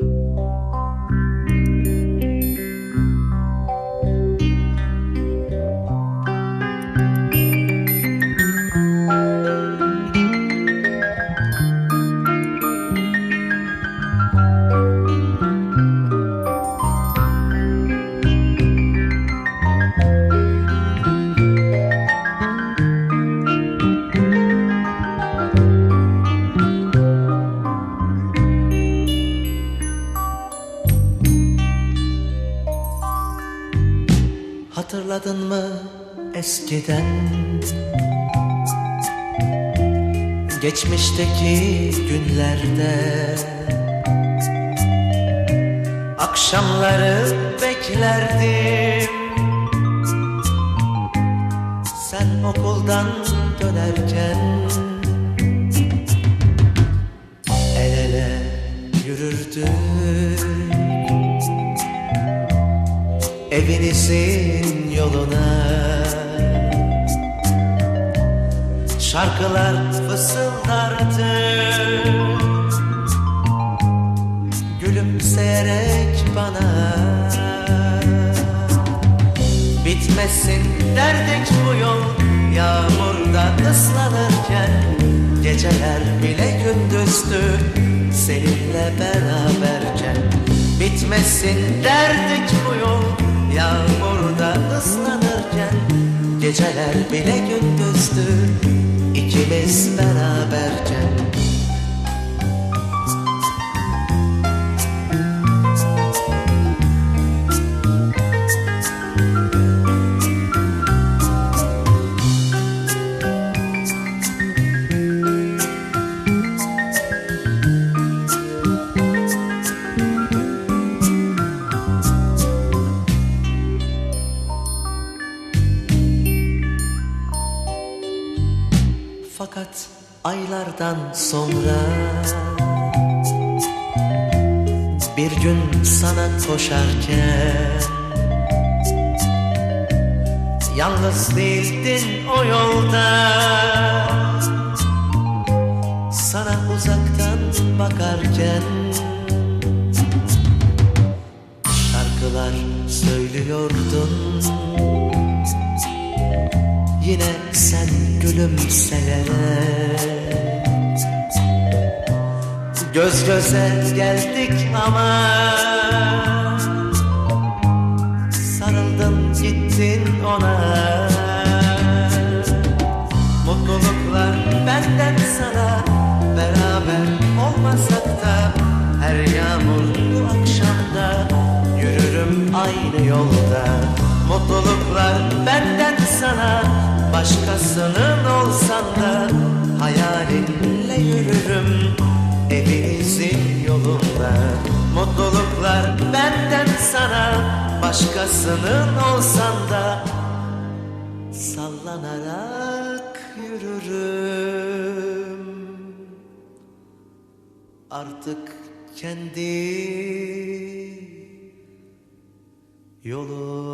you Hatırladın mı eskiden? Geçmişteki günlerde. Akşamları beklerdim. Sen okuldan dönerken El ele yürürdük Evinizin yoluna. Şarkılar fısıldardı Gülümseyerek bana. Bitmesin derdik bu yol Yağmurda ıslanırken Geceler bile gündüzdü Seninle beraberken. Bitmesin derdik bu yol Geceler bile gündüzdü ikimiz beraberken Fakat aylardan sonra Bir gün sana koşarken Yalnız değildin o yolda. Sana uzaktan bakarken Şarkılar söylüyordun. Yine sen gülümseyerek Göz göze geldik ama Sarıldın gittin ona. Mutluluklar benden sana Beraber olmasak da Her yağmur bu akşamda Yürürüm aynı yolda. Mutluluklar benden sana Başkasının olsan da Hayalinle yürürüm. Evinizin yolunda Mutluluklar benden sana. Başkasının olsan da Sallanarak yürürüm. Artık kendi yolumda